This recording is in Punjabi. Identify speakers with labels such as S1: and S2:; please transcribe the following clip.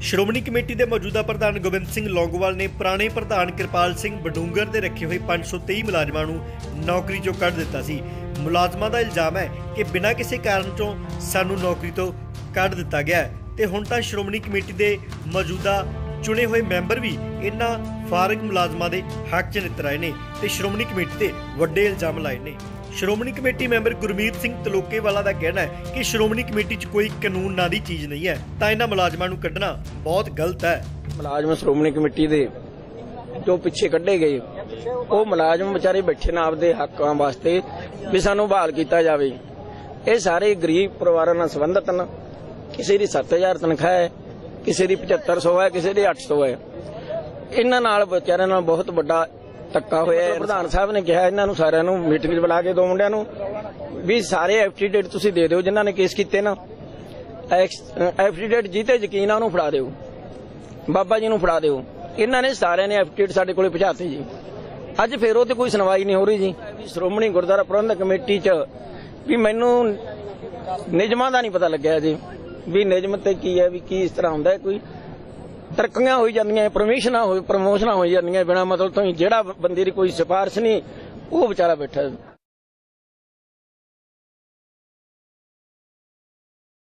S1: ਸ਼੍ਰੋਮਣੀ ਕਮੇਟੀ ਦੇ ਮੌਜੂਦਾ ਪ੍ਰਧਾਨ ਗੋਬਿੰਦ ਸਿੰਘ ਲੌਂਗੋਵਾਲ ਨੇ ਪੁਰਾਣੇ ਪ੍ਰਧਾਨ ਕਿਰਪਾਲ ਸਿੰਘ ਬਡੂੰਗਰ ਦੇ ਰੱਖੇ ਹੋਏ 523 ਮੁਲਾਜ਼ਮਾਂ ਨੂੰ ਨੌਕਰੀ ਚੋਂ ਕੱਢ ਦਿੱਤਾ ਸੀ। ਮੁਲਾਜ਼ਮਾਂ ਦਾ ਇਲਜ਼ਾਮ ਹੈ ਕਿ ਬਿਨਾਂ ਕਿਸੇ ਕਾਰਨ ਤੋਂ ਸਾਨੂੰ ਨੌਕਰੀ ਤੋਂ ਕੱਢ ਦਿੱਤਾ ਗਿਆ ਹੈ ਤੇ ਹੁਣ ਤਾਂ ਸ਼੍ਰੋਮਣੀ ਕਮੇਟੀ ਦੇ ਮੌਜੂਦਾ ਚੁਣੇ ਹੋਏ ਮੈਂਬਰ ਵੀ ਇਨ੍ਹਾਂ ਫਾਰਗ ਮੁਲਾਜ਼ਮਾਂ ਦੇ ਹੱਕ 'ਚ ਨਿੱਤਰ ਆਏ ਨੇ ਤੇ ਸ਼੍ਰੋਮਣੀ ਕਮੇਟੀ ਤੇ ਵੱਡੇ ਇਲਜ਼ਾਮ ਲਾਏ ਨੇ। ਸ਼੍ਰੋਮਣੀ ਕਮੇਟੀ ਮੈਂਬਰ ਗੁਰਮੀਤ ਸਿੰਘ ਤਲੋਕੇਵਾਲਾ ਦਾ ਕਹਿਣਾ ਹੈ ਕਿ ਸ਼੍ਰੋਮਣੀ ਕਮੇਟੀ 'ਚ ਕੋਈ ਕਾਨੂੰਨ ਨਾਂ ਦੀ ਚੀਜ਼ ਨਹੀਂ ਹੈ, ਤਾਂ ਇਹਨਾਂ ਮੁਲਾਜ਼ਮਾਂ ਨੂੰ ਕੱਢਣਾ ਬਹੁਤ ਗਲਤ ਹੈ।
S2: ਮੁਲਾਜ਼ਮ ਸ਼੍ਰੋਮਣੀ ਕਮੇਟੀ ਦੇ ਜੋ ਪਿੱਛੇ ਕੱਢੇ ਗਏ, ਉਹ ਮੁਲਾਜ਼ਮ ਵਿਚਾਰੇ ਬੈਠੇ ਨੇ ਆਪਦੇ ਹੱਕਾਂ ਵਾਸਤੇ ਵੀ ਸਾਨੂੰ ਬਹਾਲ ਕੀਤਾ ਜਾਵੇ। ਇਹ ਸਾਰੇ ਗਰੀਬ ਪਰਿਵਾਰਾਂ ਨਾਲ ਸੰਬੰਧਿਤ ਹਨ ਕਿਸੇ ਦੀ 7000 ਤਨਖਾਹ ਹੈ, ਕਿਸੇ ਦੀ 7500 ਹੈ, ਕਿਸੇ ਦੀ 800 ਹੈ। ਇਹਨਾਂ ਨਾਲ ਵਿਚਾਰਿਆਂ ਨਾਲ ਬਹੁਤ ਵੱਡਾ ਧੱਕਾ ਹੋਇਆ ਹੈ। ਪ੍ਰਧਾਨ ਸਾਹਿਬ ਨੇ ਕਿਹਾ ਇਹਨਾਂ ਨੂੰ ਸਾਰਿਆਂ ਨੂੰ ਮੀਟਿੰਗ 'ਚ ਬੁਲਾ ਕੇ ਦੋ ਮੁੰਡਿਆਂ ਨੂੰ ਵੀ ਸਾਰੇ ਐਫਟੀਡੇਟ ਤੁਸੀਂ ਦੇ ਦਿਓ, ਜਿਨ੍ਹਾਂ ਨੇ ਕੇਸ ਕੀਤੇ ਨਾ। ਐਫਟੀਡੇਟ ਜੀਤੇ ਯਕੀਨ ਆ ਉਹਨੂੰ ਫੜਾ ਦਿਓ। ਬਾਬਾ ਜੀ ਨੂੰ ਫੜਾ ਦਿਓ। ਇਹਨਾਂ ਨੇ ਸਾਰਿਆਂ ਨੇ ਐਫਟੀਡੇਟ ਸਾਡੇ ਕੋਲੇ ਪਹੁੰਚਾਤੇ ਜੀ। ਅੱਜ ਫੇਰ ਉਹ ਤੇ ਕੋਈ ਸੁਣਵਾਈ ਨਹੀਂ ਹੋ ਰਹੀ ਜੀ। ਸ਼੍ਰੋਮਣੀ ਗੁਰਦੁਆਰਾ ਪ੍ਰਬੰਧਕ ਕਮੇਟੀ 'ਚ ਵੀ ਮੈਨੂੰ ਨਿਯਮਾਂ ਦਾ ਨਹੀਂ ਪਤਾ ਲੱਗਿਆ ਜੀ। ਵੀ ਨਿਯਮ ਤੇ ਕੀ ਹੈ, ਵੀ ਕੀ ਇਸ ਤਰ੍ਹਾਂ ਹੁੰਦਾ ਹੈ ਕੋਈ। ਤਰੱਕੀਆਂ ਹੋਈ ਜਾਂਦੀਆਂ ਪਰਮਿਸ਼ਨਾਂ ਹੋਈ ਪ੍ਰਮੋਸ਼ਨਾਂ ਹੋਈ ਜਾਂਦੀਆਂ ਬਿਨਾ ਮਤਲਬ ਤੋਂ ਜਿਹੜਾ ਬੰਦੇ ਦੀ ਕੋਈ ਸਿਫਾਰਿਸ਼ ਨਹੀਂ, ਉਹ ਵਿਚਾਰਾ ਬੈਠਾ।